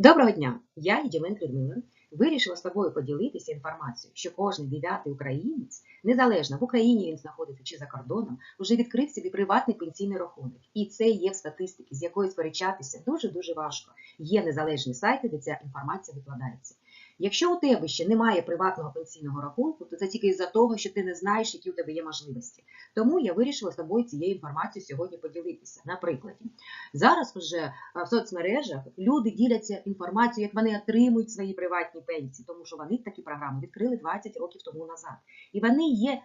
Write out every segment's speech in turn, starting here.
Доброго дня! Я Єдіменко Людмила. Вирішила з тобою поділитися інформацією, що кожен дев'ятий українець, незалежно в Україні він знаходиться чи за кордоном, вже відкрив собі приватний пенсійний рахунок. І це є в статистиці, з якою сперечатися дуже дуже важко. Є незалежні сайти, де ця інформація викладається. Якщо у тебе ще немає приватного пенсійного рахунку, то це тільки із-за того, що ти не знаєш, які у тебе є можливості. Тому я вирішила з тобою цією інформацією сьогодні поділитися. На прикладі, зараз вже е, в соцмережах люди діляться інформацією, як вони отримують свої приватні пенсії, тому що вони такі програми відкрили 20 років тому назад. І вони є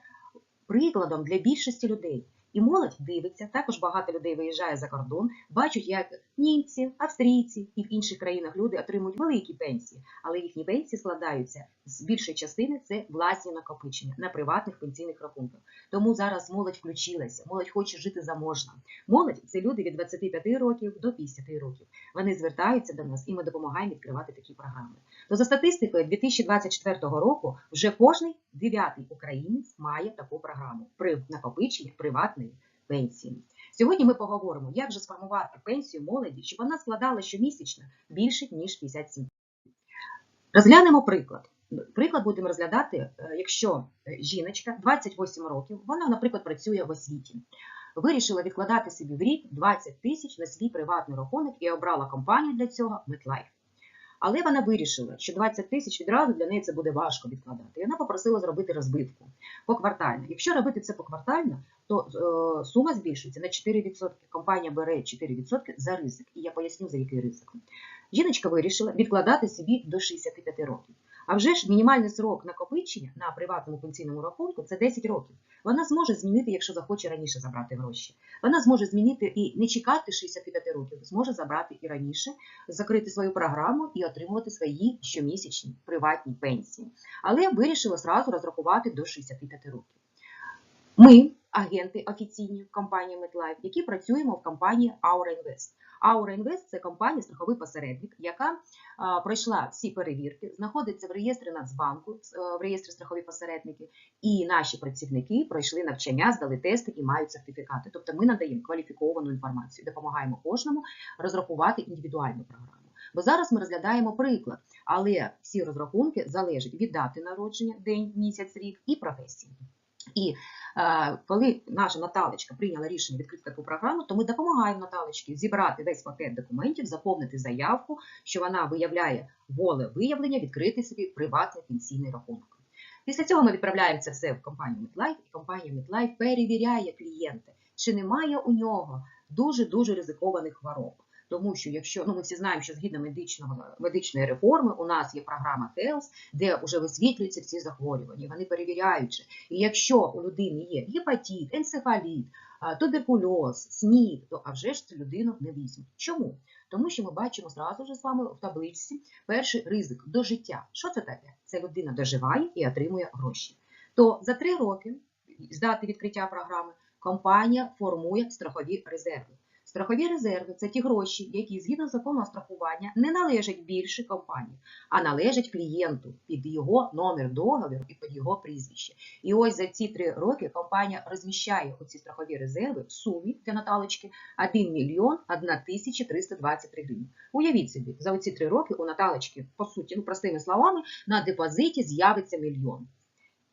прикладом для більшості людей. І молодь дивиться, також багато людей виїжджає за кордон, бачать, як німці, австрійці і в інших країнах люди отримують великі пенсії, але їхні пенсії складаються з більшої частини це власні накопичення на приватних пенсійних рахунках. Тому зараз молодь включилася, молодь хоче жити заможно. Молодь це люди від 25 років до 50 років. Вони звертаються до нас і ми допомагаємо відкривати такі програми. То за статистикою 2024 року вже кожний дев'ятий українець має таку програму при накопиченні приватної пенсії. Сьогодні ми поговоримо, як же сформувати пенсію молоді, щоб вона складала щомісячно більше ніж 57. Розглянемо приклад. Приклад будемо розглядати, е, якщо е, жіночка 28 років, вона, наприклад, працює в освіті. Вирішила відкладати собі в рік 20 тисяч на свій приватний рахунок і обрала компанію для цього MetLife. Але вона вирішила, що 20 тисяч відразу для неї це буде важко відкладати. І вона попросила зробити розбивку поквартально. Якщо робити це поквартально, то е, сума збільшується на 4%. Компанія бере 4% за ризик. І я поясню, за який ризик. Жіночка вирішила відкладати собі до 65 років. А вже ж мінімальний срок накопичення на приватному пенсійному рахунку це 10 років. Вона зможе змінити, якщо захоче раніше забрати гроші. Вона зможе змінити і не чекати 65 років, зможе забрати і раніше, закрити свою програму і отримувати свої щомісячні приватні пенсії. Але вирішила зразу розрахувати до 65 років. Ми, агенти офіційні компанії MetLife, які працюємо в компанії Aura Invest. Aura Invest – це компанія страховий посередник, яка а, пройшла всі перевірки, знаходиться в реєстрі Нацбанку, е, в реєстрі страхові посередники, і наші працівники пройшли навчання, здали тести і мають сертифікати. Тобто ми надаємо кваліфіковану інформацію, допомагаємо кожному розрахувати індивідуальну програму. Бо зараз ми розглядаємо приклад, але всі розрахунки залежать від дати народження, день, місяць, рік і професії. І е, коли наша Наталечка прийняла рішення відкрити таку програму, то ми допомагаємо Наталечці зібрати весь пакет документів, заповнити заявку, що вона виявляє воле виявлення, відкрити собі приватний пенсійний рахунок. Після цього ми відправляємо це все в компанію MetLife, і компанія MetLife перевіряє клієнта, чи немає у нього дуже дуже ризикованих хвороб. Тому що якщо ну ми всі знаємо, що згідно медичного медичної реформи у нас є програма Health, де вже висвітлюються всі захворювання, вони перевіряють. І якщо у людини є гепатит, енцефаліт, туберкульоз, СНІД, то а вже ж цю людину не візьмуть. Чому? Тому що ми бачимо зразу ж з вами в табличці перший ризик до життя. Що це таке? Це людина доживає і отримує гроші. То за три роки з дати відкриття програми компанія формує страхові резерви. Страхові резерви це ті гроші, які згідно закону страхування не належать більше компанії, а належать клієнту під його номер договору і під його прізвище. І ось за ці три роки компанія розміщає оці страхові резерви в сумі для Наталочки 1 мільйон 1 тисяча 323 гривні. Уявіть собі, за оці три роки у Наталочки, по суті, ну простими словами, на депозиті з'явиться мільйон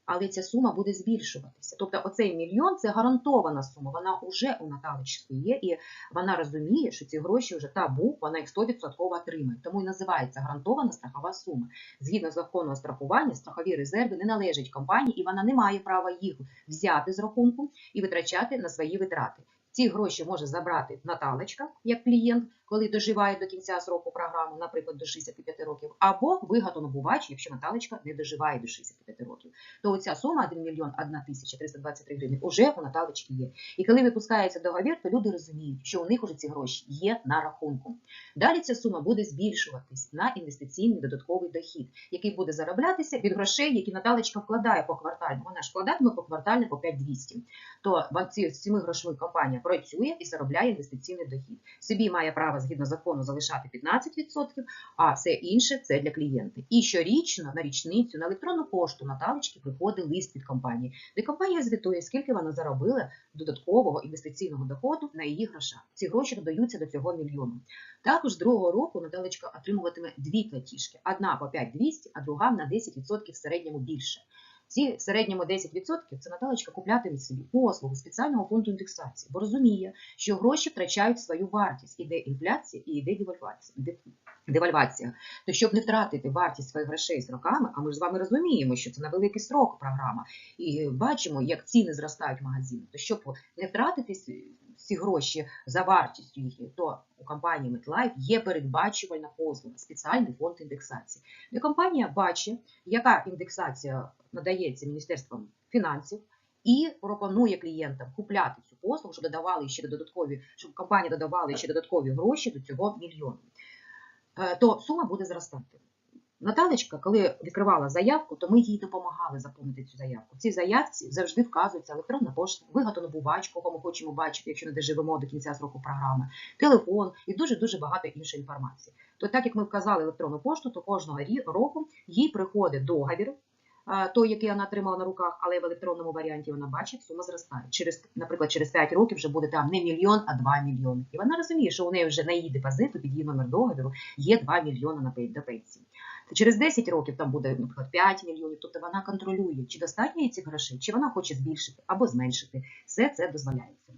але ця сума буде збільшуватися. Тобто, оцей мільйон це гарантована сума. Вона вже у Наталочки є, і вона розуміє, що ці гроші вже та був, вона їх 100% отримає. Тому і називається гарантована страхова сума. Згідно з законного страхування, страхові резерви не належать компанії, і вона не має права їх взяти з рахунку і витрачати на свої витрати. Ці гроші може забрати Наталочка як клієнт, коли доживає до кінця сроку програми, наприклад, до 65 років, або вигадонобувач, якщо Наталочка не доживає до 65 років. То оця сума 1 мільйон 1 тисяча 323 гривні вже у Наталочки є. І коли випускається договір, то люди розуміють, що у них уже ці гроші є на рахунку. Далі ця сума буде збільшуватись на інвестиційний додатковий дохід, який буде зароблятися від грошей, які Наталочка вкладає по квартально. Вона ж вкладатиме по квартально по 5200. То з цими грошми компанія працює і заробляє інвестиційний дохід. Собі має право згідно закону залишати 15%, а все інше це для клієнта. І щорічно на річницю на електронну пошту Наталочки приходить лист від компанії, де компанія звітує, скільки вона заробила додаткового інвестиційного доходу на її грошах. Ці гроші додаються до цього мільйону. Також другого року Наталочка отримуватиме дві платіжки: одна по 5200, а друга на 10% в середньому більше. Ці середньому 10% це Наталочка куплятиме собі послугу спеціального фонду індексації, бо розуміє, що гроші втрачають свою вартість. Іде інфляція і іде девальвація. То щоб не втратити вартість своїх грошей з роками, а ми ж з вами розуміємо, що це на великий строк програма, і бачимо, як ціни зростають в магазинах, то щоб не втратити ці- гроші за вартістю їх, то у компанії MetLife є передбачувальна послуга, спеціальний фонд індексації, де компанія бачить, яка індексація надається Міністерством фінансів. І пропонує клієнтам купляти цю послугу, щоб додавали ще додаткові, щоб компанія додавала ще додаткові гроші до цього мільйону. Е, То сума буде зростати. Наталечка, коли відкривала заявку, то ми їй допомагали заповнити цю заявку. В цій заявці завжди вказується електронна пошта, виготовлено кого ми хочемо бачити, якщо не доживемо до кінця сроку програми, телефон і дуже дуже багато іншої інформації. То так як ми вказали електронну пошту, то кожного року їй приходить договір. Той, який вона отримала на руках, але в електронному варіанті вона бачить, сума зростає. Через, наприклад, через 5 років вже буде там не мільйон, а 2 мільйони. І вона розуміє, що у неї вже на її депозиту під її номер договіру є 2 мільйони на до пенсії. Через 10 років там буде, наприклад, 5 мільйонів. Тобто вона контролює, чи достатньо їй цих грошей, чи вона хоче збільшити або зменшити. Все це дозволяється.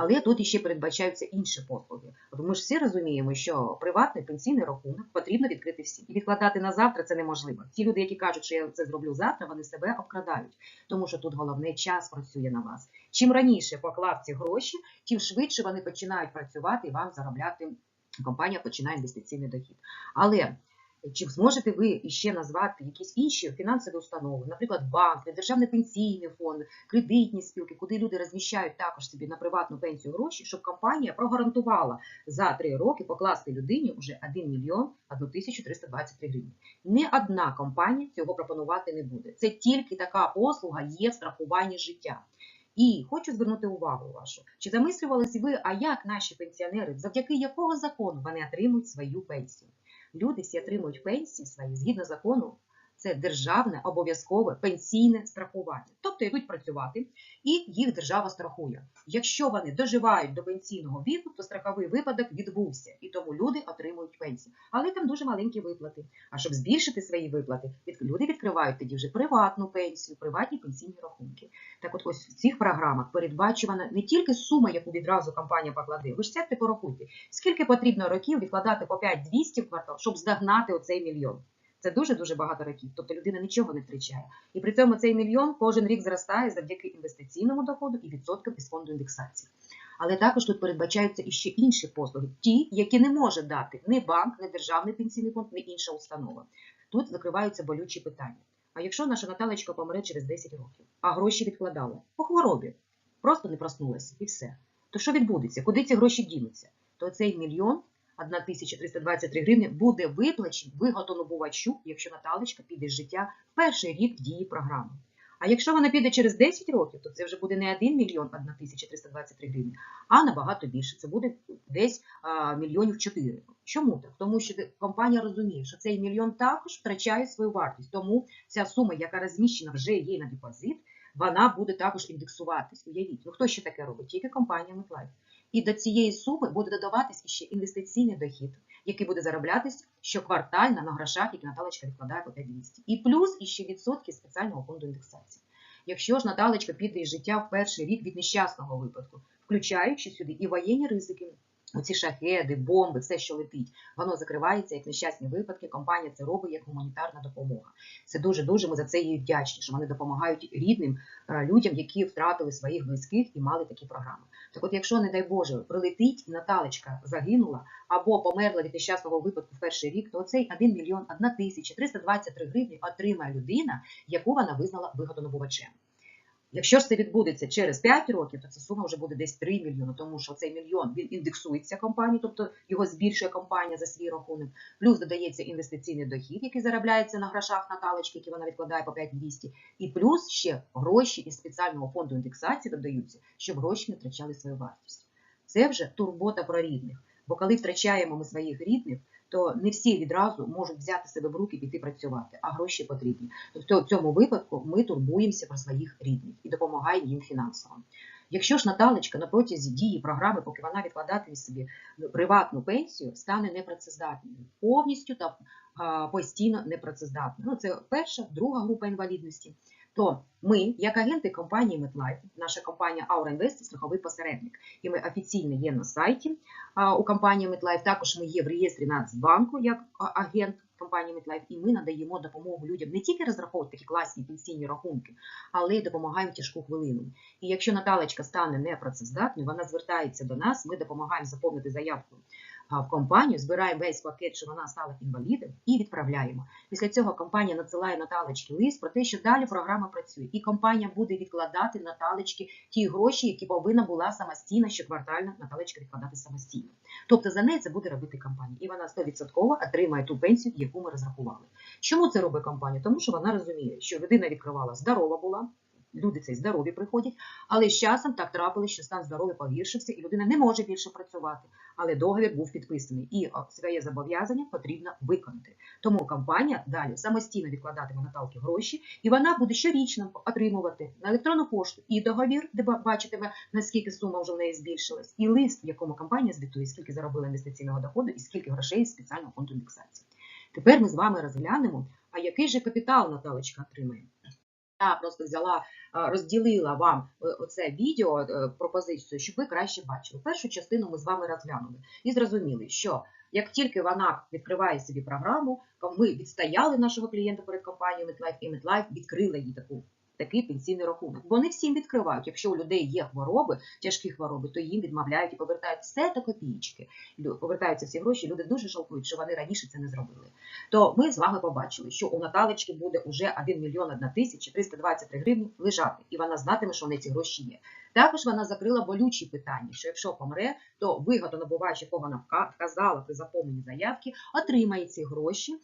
Але тут іще передбачаються інші послуги. Ми ж всі розуміємо, що приватний пенсійний рахунок потрібно відкрити всім. І відкладати на завтра це неможливо. Ті люди, які кажуть, що я це зроблю завтра, вони себе обкрадають, тому що тут головне час працює на вас. Чим раніше поклав ці гроші, тим швидше вони починають працювати і вам заробляти. Компанія починає інвестиційний дохід. Але чи зможете ви іще назвати якісь інші фінансові установи, наприклад, банк, Державний пенсійний фонд, кредитні спілки, куди люди розміщають також собі на приватну пенсію гроші, щоб компанія прогарантувала за три роки покласти людині вже 1 мільйон 1323 гривні. Ні одна компанія цього пропонувати не буде. Це тільки така послуга є в страхуванні життя. І хочу звернути увагу вашу, чи замислювалися ви, а як наші пенсіонери, завдяки якого закону вони отримують свою пенсію? Люди всі отримують пенсії свої згідно закону. Це державне обов'язкове пенсійне страхування. Тобто йдуть працювати, і їх держава страхує. Якщо вони доживають до пенсійного віку, то страховий випадок відбувся, і тому люди отримують пенсію. Але там дуже маленькі виплати. А щоб збільшити свої виплати, люди відкривають тоді вже приватну пенсію, приватні пенсійні рахунки. Так от ось в цих програмах передбачувана не тільки сума, яку відразу компанія покладе. Ви ж сядьте порахуйте, скільки потрібно років відкладати по 5-200 в квартал, щоб здогнати оцей мільйон. Це дуже-дуже багато років, тобто людина нічого не втрачає. І при цьому цей мільйон кожен рік зростає завдяки інвестиційному доходу і відсоткам із фонду індексації. Але також тут передбачаються іще інші послуги, ті, які не може дати ні банк, ні державний пенсійний фонд, ні інша установа. Тут закриваються болючі питання. А якщо наша Наталечка помре через 10 років, а гроші відкладала по хворобі, просто не проснулася і все. То що відбудеться? Куди ці гроші дінуться? То цей мільйон 1323 гривні буде виплачений виготовнобувачу, якщо Наталечка піде з життя в перший рік дії програми. А якщо вона піде через 10 років, то це вже буде не 1 мільйон 1323 гривні, а набагато більше. Це буде десь мільйонів 4. Чому так? Тому що компанія розуміє, що цей мільйон також втрачає свою вартість. Тому ця сума, яка розміщена вже є на депозит, вона буде також індексуватись. Уявіть, ну хто ще таке робить? Тільки компанія MetLife. І до цієї суми буде додаватись ще інвестиційний дохід, який буде зароблятись щоквартально на грошах, які Наталечка відкладає по 5200. І плюс іще відсотки спеціального фонду індексації. Якщо ж Наталечка піде із життя в перший рік від нещасного випадку, включаючи сюди і воєнні ризики, оці шахеди, бомби, все, що летить, воно закривається як нещасні випадки. Компанія це робить як гуманітарна допомога. Це дуже дуже. Ми за це їй вдячні, що вони допомагають рідним е, людям, які втратили своїх близьких і мали такі програми. Так от, якщо, не дай Боже, прилетить і Наталечка загинула або померла від нещасного випадку в перший рік, то цей 1 мільйон 1 тисяча 323 гривні отримає людина, яку вона визнала вигодонабувачем. Якщо ж це відбудеться через 5 років, то ця сума вже буде десь 3 мільйони, тому що цей мільйон він індексується компанією, тобто його збільшує компанія за свій рахунок, плюс додається інвестиційний дохід, який заробляється на грошах Наталочки, які вона відкладає по 5200, і плюс ще гроші із спеціального фонду індексації додаються, щоб гроші не втрачали свою вартість. Це вже турбота про рідних. Бо коли втрачаємо ми своїх рідних, то не всі відразу можуть взяти себе в руки і піти працювати, а гроші потрібні. Тобто в цьому випадку ми турбуємося про своїх рідних і допомагаємо їм фінансово. Якщо ж Наталечка на протязі дії програми, поки вона відкладатиме собі приватну пенсію, стане непрацездатною, повністю та постійно непрацездатною. Ну, це перша, друга група інвалідності. То ми, як агенти компанії MetLife, наша компанія Aura Invest, страховий посередник, і ми офіційно є на сайті у компанії MetLife, також ми є в реєстрі Нацбанку як агент компанії MetLife, і ми надаємо допомогу людям не тільки розраховувати такі класні пенсійні рахунки, але й допомагаємо тяжку хвилину. І якщо Наталечка стане непрацездатною, вона звертається до нас, ми допомагаємо заповнити заявку в компанію, збираємо весь пакет, що вона стала інвалідом, і відправляємо. Після цього компанія надсилає Наталечки лист про те, що далі програма працює, і компанія буде відкладати Наталечки ті гроші, які повинна була самостійно щоквартально Наталечка відкладати самостійно. Тобто за неї це буде робити компанія, і вона 100% отримає ту пенсію, яку ми розрахували. Чому це робить компанія? Тому що вона розуміє, що людина відкривала здорова була. Люди цей здорові приходять, але з часом так трапилось, що стан здоров'я погіршився, і людина не може більше працювати. Але договір був підписаний, і своє зобов'язання потрібно виконати. Тому компанія далі самостійно відкладатиме Наталки гроші, і вона буде щорічно отримувати на електронну пошту і договір, де ба- бачитиме наскільки сума вже в неї збільшилась, і лист, в якому компанія звітує, скільки заробила інвестиційного доходу і скільки грошей з спеціального фонду індексації. Тепер ми з вами розглянемо, а який же капітал Наталочка отримає. Я просто взяла, розділила вам е, оце відео, е, пропозицію, щоб ви краще бачили. Першу частину ми з вами розглянули і зрозуміли, що як тільки вона відкриває собі програму, ми відстояли нашого клієнта перед компанією MetLife, і MetLife відкрила їй таку. Такий пенсійний рахунок. Бо не всім відкривають. Якщо у людей є хвороби, тяжкі хвороби, то їм відмовляють і повертають все до копійки. Повертаються всі гроші. Люди дуже жалкують, що вони раніше це не зробили. То ми з вами побачили, що у Наталечки буде уже 1 мільйон 1 тисяча 323 гривні лежати, і вона знатиме, що в неї ці гроші є. Також вона закрила болючі питання, що якщо помре, то вигодонабувач, якого вона вка- вказала при заповненні заявки, отримає ці гроші.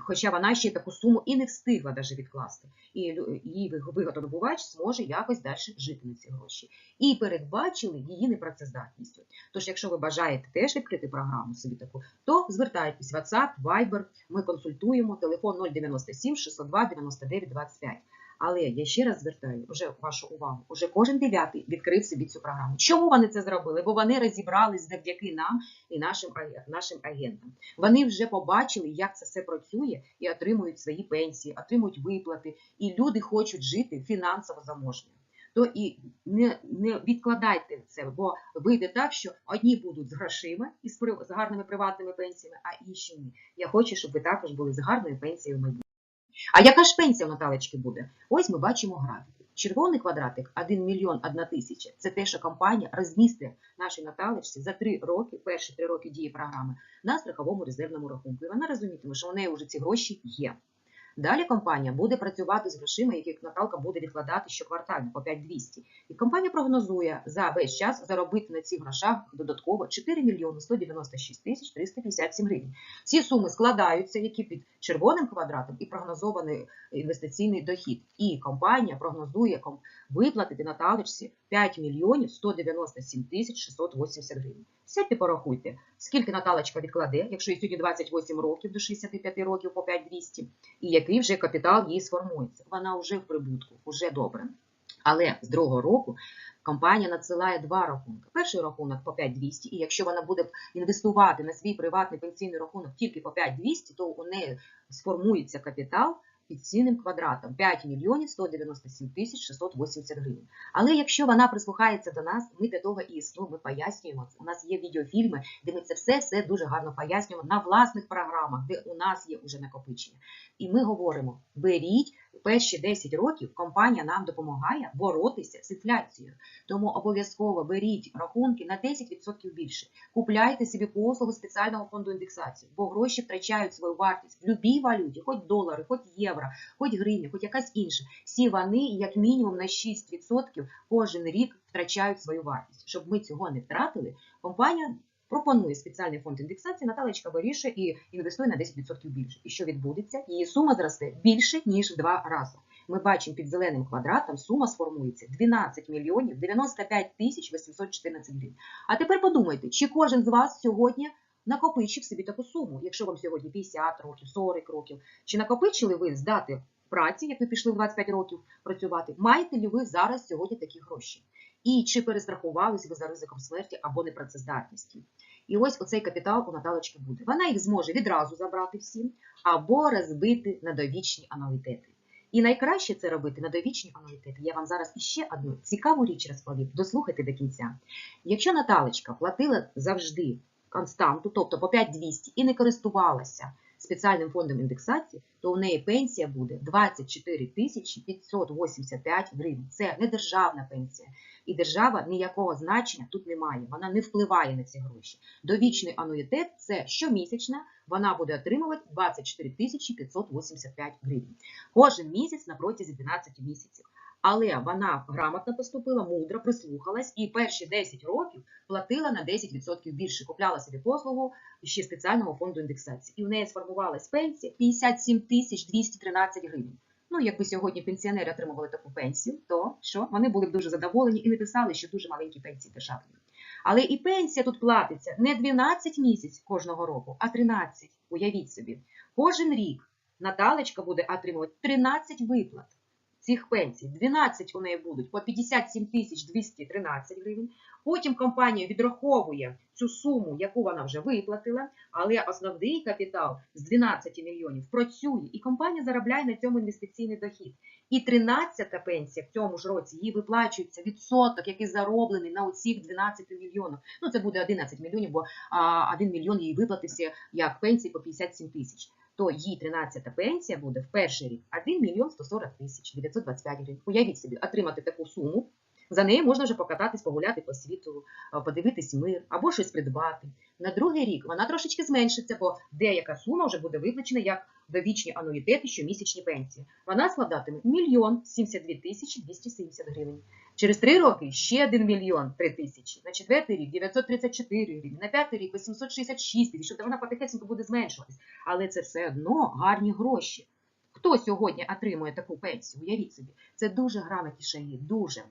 Хоча вона ще таку суму і не встигла даже відкласти, і її вигодобувач зможе якось далі жити на ці гроші. І передбачили її непрацездатністю. Тож, якщо ви бажаєте теж відкрити програму собі таку, то звертайтесь в WhatsApp, Viber, ми консультуємо, телефон 097 602 99 25. Але я ще раз звертаю вже вашу увагу. Уже кожен дев'ятий відкрив собі цю програму. Чому вони це зробили? Бо вони розібрались завдяки нам і нашим, нашим агентам. Вони вже побачили, як це все працює, і отримують свої пенсії, отримують виплати, і люди хочуть жити фінансово заможньо. То і не, не відкладайте це, бо вийде так, що одні будуть з грошима і з, гарними приватними пенсіями, а інші ні. Я хочу, щоб ви також були з гарною пенсією в. А яка ж пенсія у Наталечки буде? Ось ми бачимо графіки. Червоний квадратик 1 мільйон 1 тисяча. Це те, що компанія розмістить нашій Наталечці за 3 роки, перші 3 роки дії програми, на страховому резервному рахунку. І вона розумітиме, що у неї вже ці гроші є. Далі компанія буде працювати з грошима, які Наталка буде відкладати щоквартально по 5200. І компанія прогнозує за весь час заробити на цих грошах додатково 4 мільйони 196 тисяч 357 гривень. Ці суми складаються, які під червоним квадратом, і прогнозований інвестиційний дохід. І компанія прогнозує виплатити Наталочці 5 мільйонів 197 тисяч 680 гривень. Сядьте порахуйте, скільки Наталочка відкладе, якщо їй сьогодні 28 років до 65 років по 5200, і який вже капітал їй сформується. Вона вже в прибутку, вже добре. Але з другого року компанія надсилає два рахунки. Перший рахунок по 5200, і якщо вона буде інвестувати на свій приватний пенсійний рахунок тільки по 5200, то у неї сформується капітал під цінним квадратом 5 мільйонів 197 тисяч 680 гривень. Але якщо вона прислухається до нас, ми для того і існуємо, ми пояснюємо. У нас є відеофільми, де ми це все, все дуже гарно пояснюємо на власних програмах, де у нас є уже накопичення. І ми говоримо: беріть перші 10 років компанія нам допомагає боротися з інфляцією. Тому обов'язково беріть рахунки на 10% більше. Купляйте собі послугу спеціального фонду індексації, бо гроші втрачають свою вартість в будь-якій валюті, хоч долари, хоч євро, хоч гривні, хоч якась інша. Всі вони, як мінімум, на 6% кожен рік втрачають свою вартість. Щоб ми цього не втратили, компанія. Пропонує спеціальний фонд індексації, Наталечка вирішує і інвестує на 10% більше. І що відбудеться? Її сума зросте більше, ніж в два рази. ми бачимо під зеленим квадратом, сума сформується 12 мільйонів 95 тисяч 814 гривень. А тепер подумайте, чи кожен з вас сьогодні накопичив собі таку суму, якщо вам сьогодні 50 років, 40 років, чи накопичили ви з дати праці, як ви пішли в 25 років працювати, маєте ли ви зараз сьогодні такі гроші? І чи перестрахувалися ви за ризиком смерті або непрацездатності? І ось оцей капітал у Наталочки буде. Вона їх зможе відразу забрати всі, або розбити на довічні ануїтети. І найкраще це робити на довічні ануїтети. Я вам зараз іще одну цікаву річ розповім. Дослухайте до кінця. Якщо Наталочка платила завжди константу, тобто по 5200, і не користувалася спеціальним фондом індексації, то у неї пенсія буде 24 тисячі 585 гривень. Це не державна пенсія. І держава ніякого значення тут не має. Вона не впливає на ці гроші. Довічний ануїтет це щомісячна, вона буде отримувати 24 тисячі 585 гривень. Кожен місяць на протязі 12 місяців. Але вона грамотно поступила, мудро прислухалась і перші 10 років платила на 10% більше, купляла собі послугу ще спеціального фонду індексації. І в неї сформувалась пенсія 57 тисяч 213 гривень. Ну, якби сьогодні пенсіонери отримували таку пенсію, то що вони були б дуже задоволені і не писали, що дуже маленькі пенсії державні. Але і пенсія тут платиться не 12 місяців кожного року, а 13. Уявіть собі, кожен рік Наталечка буде отримувати 13 виплат цих пенсій. 12 у неї будуть по 57 тисяч 213 гривень. Потім компанія відраховує цю суму, яку вона вже виплатила, але основний капітал з 12 мільйонів працює, і компанія заробляє на цьому інвестиційний дохід. І 13-та пенсія в цьому ж році їй виплачується відсоток, який зароблений на оцих 12 мільйонів. Ну це буде 11 мільйонів, бо а, 1 мільйон їй виплатився як пенсії по 57 тисяч. То її 13-та пенсія буде в перший рік 1 мільйон 140 тисяч 925 гривень. Уявіть собі, отримати таку суму. За нею можна вже покататись, погуляти по світу, подивитись мир або щось придбати. На другий рік вона трошечки зменшиться, бо деяка сума вже буде виплачена як довічні ануїтети щомісячні пенсії. Вона складатиме мільйон 72 тисячі 270 гривень. Через три роки ще 1 мільйон 3 тисячі. На четвертий рік 934 гривні, на п'ятий рік 866 тисяч. Тобто вона потихесенько буде зменшуватись. Але це все одно гарні гроші. Хто сьогодні отримує таку пенсію? Уявіть собі, це дуже грамотні шаги, дуже.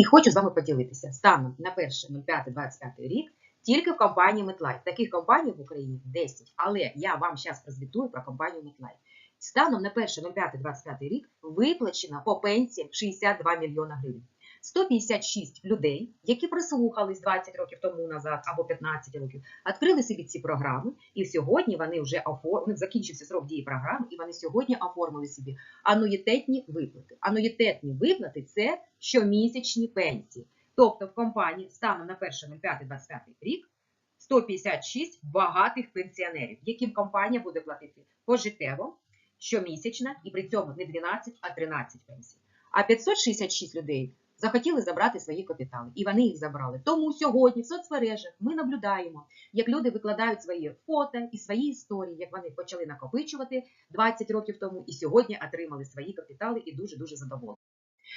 І хочу з вами поділитися станом на 1.05.25 рік тільки в компанії MetLife. Таких компаній в Україні 10. Але я вам зараз прозвітую про компанію MetLife. Станом на 1.05.25 рік виплачено по пенсіям 62 мільйона гривень. 156 людей, які прислухались 20 років тому назад або 15 років, відкрили собі ці програми, і сьогодні вони вже оформили, закінчився срок дії програми, і вони сьогодні оформили собі ануїтетні виплати. Ануїтетні виплати це щомісячні пенсії. Тобто в компанії станом на 1.05.25 рік 156 багатих пенсіонерів, яким компанія буде платити пожиттєво, щомісячно, і при цьому не 12, а 13 пенсій. А 566 людей захотіли забрати свої капітали, і вони їх забрали. Тому сьогодні в соцмережах ми наблюдаємо, як люди викладають свої фото і свої історії, як вони почали накопичувати 20 років тому і сьогодні отримали свої капітали і дуже дуже задоволені.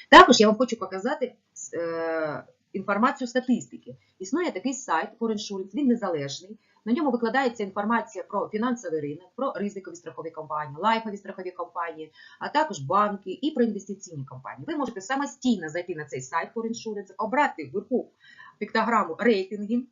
Також я вам хочу показати е, інформацію статистики. Існує такий сайт Foreign він незалежний. На ньому викладається інформація про фінансовий ринок, про ризикові страхові компанії, лайфові страхові компанії, а також банки і про інвестиційні компанії. Ви можете самостійно зайти на цей сайт Insurance, обрати вверху піктограму рейтинги,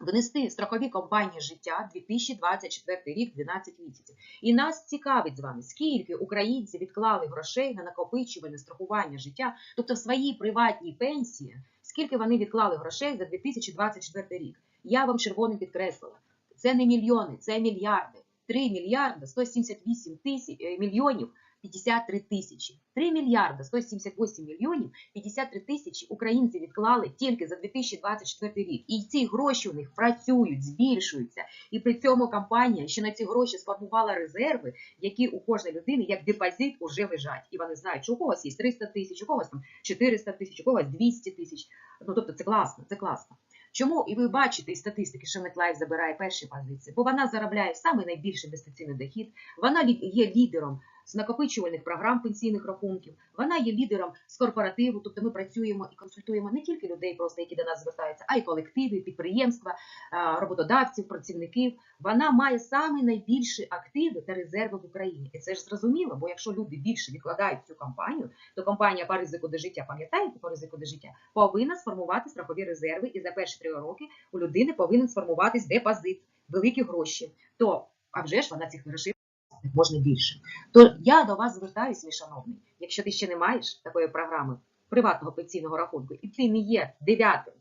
внести страхові компанії життя 2024 рік 12 місяців. І нас цікавить з вами, скільки українці відклали грошей на накопичувальне страхування життя, тобто в своїй приватній пенсії, скільки вони відклали грошей за 2024 рік. Я вам червоним підкреслила. Це не мільйони, це мільярди. 3 мільярда 178 тисяч мільйонів 53 тисячі. 3 мільярда 178 мільйонів 53 тисячі українці відклали тільки за 2024 рік. І ці гроші у них працюють, збільшуються. І при цьому компанія ще на ці гроші сформувала резерви, які у кожної людини як депозит уже лежать. І вони знають, що у когось є 300 тисяч, у когось там 400 тисяч, у когось 200 тисяч. Ну тобто це класно, це класно. Чому і ви бачите із статистики, що MetLife забирає перші позиції, бо вона заробляє саме найбільший інвестиційний дохід, вона є лідером з накопичувальних програм пенсійних рахунків. Вона є лідером з корпоративу, тобто ми працюємо і консультуємо не тільки людей, просто які до нас звертаються, а й колективи, підприємства, роботодавців, працівників. Вона має саме найбільші активи та резерви в Україні. І це ж зрозуміло, бо якщо люди більше відкладають цю компанію, то компанія по ризику до життя, пам'ятаєте, по ризику до життя, повинна сформувати страхові резерви, і за перші три роки у людини повинен сформуватись депозит, великі гроші. То а вже ж вона цих грошей як можна більше. То я до вас звертаюся, мій шановний. Якщо ти ще не маєш такої програми приватного пенсійного рахунку, і ти не є дев'ятим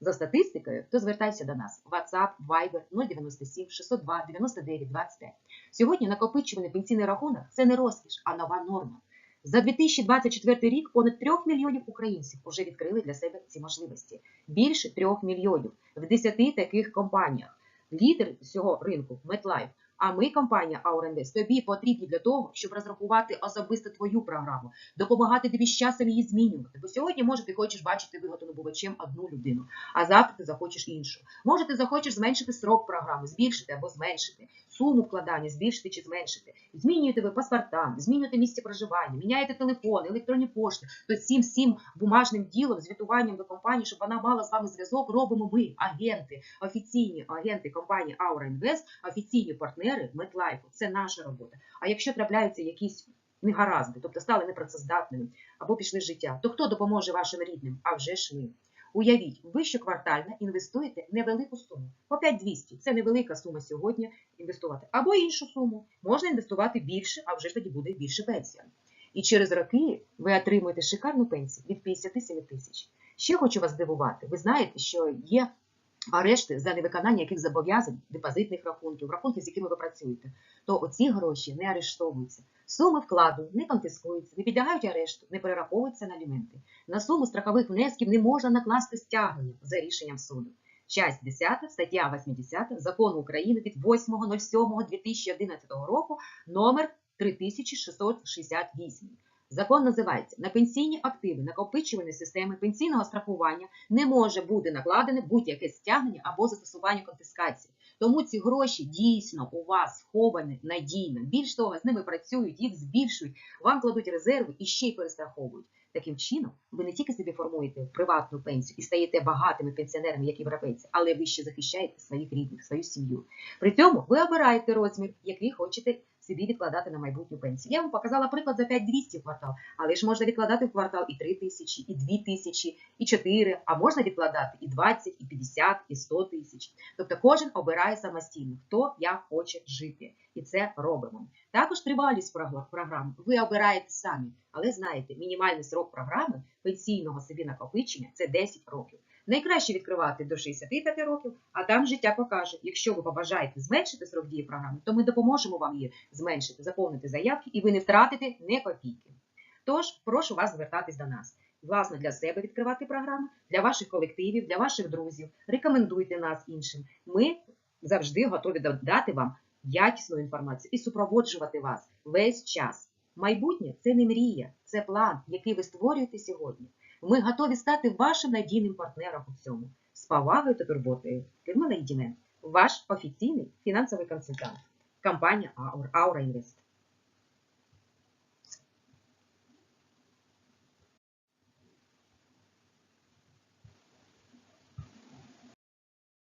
за статистикою, то звертайся до нас. WhatsApp, Viber 097 602 99 25. Сьогодні накопичуваний пенсійний рахунок це не розкіш, а нова норма. За 2024 рік понад 3 мільйонів українців вже відкрили для себе ці можливості. Більше 3 мільйонів в 10 таких компаніях. Лідер цього ринку MetLife. А ми, компанія Aurendes, тобі потрібні для того, щоб розрахувати особисто твою програму, допомагати тобі з часом її змінювати. Бо сьогодні, може, ти хочеш бачити виготовленобувачем одну людину, а завтра ти захочеш іншу. Може, ти захочеш зменшити срок програми, збільшити або зменшити, суму вкладання, збільшити чи зменшити. Змінюєте ви паспорта, змінюєте місце проживання, міняєте телефон, електронні пошти. То цим всім бумажним ділом, звітуванням до компанії, щоб вона мала з вами зв'язок, робимо ми, агенти, офіційні агенти компанії Aura Invest, офіційні партнери MetLife. Це наша робота. А якщо трапляються якісь негаразди, тобто стали непрацездатними або пішли з життя, то хто допоможе вашим рідним? А вже ж ми. Уявіть, ви щоквартально інвестуєте невелику суму. По 5200 – це невелика сума сьогодні інвестувати. Або іншу суму. Можна інвестувати більше, а вже ж тоді буде більше пенсія. І через роки ви отримуєте шикарну пенсію від 57 тисяч. Ще хочу вас здивувати. Ви знаєте, що є арешти за невиконання яких зобов'язань депозитних рахунків, рахунків, з якими ви працюєте, то оці гроші не арештовуються. Суми вкладу не конфіскуються, не підлягають арешту, не перераховуються на аліменти. На суму страхових внесків не можна накласти стягнення за рішенням суду. Часть 10, стаття 80 Закону України від 8.07.2011 року номер 3668. Закон називається на пенсійні активи накопичувальної системи пенсійного страхування не може бути накладене будь-яке стягнення або застосування конфіскації. Тому ці гроші дійсно у вас сховані надійно. Більш того, з ними працюють, їх збільшують, вам кладуть резерви і ще й перестраховують. Таким чином, ви не тільки собі формуєте приватну пенсію і стаєте багатими пенсіонерами, як європейці, але ви ще захищаєте своїх рідних, свою сім'ю. При цьому ви обираєте розмір, який хочете собі відкладати на майбутню пенсію. Я вам показала приклад за 5200 в квартал, але ж можна відкладати в квартал і 3 тисячі, і 2 тисячі, і 4, а можна відкладати і 20, і 50, і 100 тисяч. Тобто кожен обирає самостійно, хто як хоче жити. І це робимо. Також тривалість програми ви обираєте самі, але знаєте, мінімальний срок програми пенсійного собі накопичення це 10 років. Найкраще відкривати до 65 років, а там життя покаже. Якщо ви побажаєте зменшити срок дії програми, то ми допоможемо вам її зменшити, заповнити заявки, і ви не втратите не копійки. Тож прошу вас звертатись до нас. Власне, для себе відкривати програми, для ваших колективів, для ваших друзів. Рекомендуйте нас іншим. Ми завжди готові дати вам якісну інформацію і супроводжувати вас весь час. Майбутнє це не мрія, це план, який ви створюєте сьогодні. Ми готові стати вашим надійним партнером у всьому з повагою та турботою. Людмила Єдіне, ваш офіційний фінансовий консультант, компанія Aura Invest.